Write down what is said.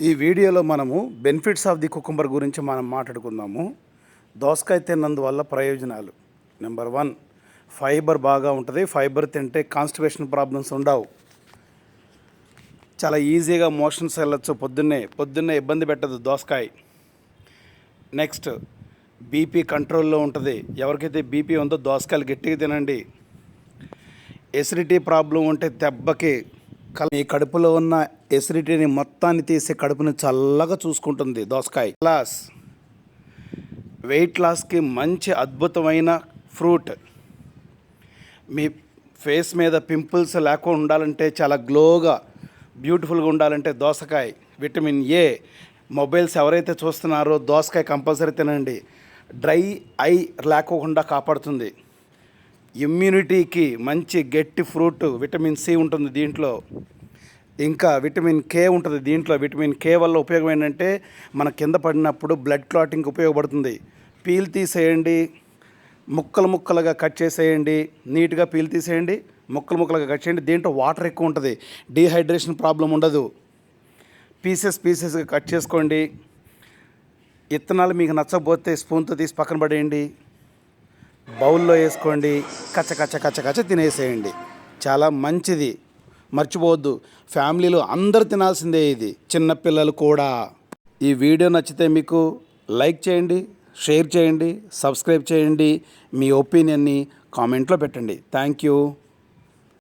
ఈ వీడియోలో మనము బెనిఫిట్స్ ఆఫ్ ది కుకుంబర్ గురించి మనం మాట్లాడుకుందాము. దోసకాయ తిన్నందువల్ల ప్రయోజనాలు. నెంబర్ వన్ ఫైబర్ బాగా ఉంటుంది. ఫైబర్ తింటే కాన్స్టిపేషన్ ప్రాబ్లమ్స్ ఉండవు. చాలా ఈజీగా మోషన్స్ వెళ్ళొచ్చు పొద్దున్నే. పొద్దున్నే ఇబ్బంది పెట్టదు దోసకాయ. నెక్స్ట్ బీపీ కంట్రోల్లో ఉంటుంది. ఎవరికైతే బీపీ ఉందో దోసకాయలు గట్టిగా తినండి. ఎసిడిటీ ప్రాబ్లం ఉంటే దెబ్బకి కల- మీ కడుపులో ఉన్న ఎసిడిటీని మొత్తాన్ని తీసి కడుపుని చల్లగా చూసుకుంటుంది దోసకాయ. ప్లస్ వెయిట్ లాస్కి మంచి అద్భుతమైన ఫ్రూట్ మీ ఫేస్ మీద పింపుల్స్ లేకుండా ఉండాలంటే చాలా గ్లోగా బ్యూటిఫుల్గా ఉండాలంటే దోసకాయ. విటమిన్ ఏ మొబైల్స్ ఎవరైతే చూస్తున్నారో దోసకాయ కంపల్సరీ తినండి. డ్రై ఐ లేకోకుండా కాపాడుతుంది. ఇమ్యూనిటీకి మంచి గట్టి ఫ్రూట్ విటమిన్ సి ఉంటుంది దీంట్లో. ఇంకా విటమిన్ కే ఉంటుంది దీంట్లో. విటమిన్ కే వల్ల ఉపయోగం ఏంటంటే మన కింద పడినప్పుడు బ్లడ్ క్లాటింగ్ ఉపయోగపడుతుంది. పీల్ తీసేయండి ముక్కలు ముక్కలుగా కట్ చేసేయండి నీట్గా పీల్ తీసేయండి ముక్కలు ముక్కలుగా కట్ చేయండి. దీంట్లో వాటర్ ఎక్కువ ఉంటుంది. డీహైడ్రేషన్ ప్రాబ్లం ఉండదు. పీసెస్ పీసెస్గా కట్ చేసుకోండి. ఇత్తనాలు మీకు నచ్చకపోతే స్పూన్తో తీసి పక్కన పడేయండి. బౌల్లో వేసుకోండి. కచ్చ కచ్చ కచ్చ కచ్చ తినేసేయండి. చాలా మంచిది. మర్చిపోవద్దు. ఫ్యామిలీలో అందరు తినాల్సిందే ఇది. చిన్నపిల్లలు కూడా. ఈ వీడియో నచ్చితే మీకు లైక్ చేయండి షేర్ చేయండి సబ్స్క్రైబ్ చేయండి. మీ ఒపీనియన్ని కామెంట్లో పెట్టండి. Thank you.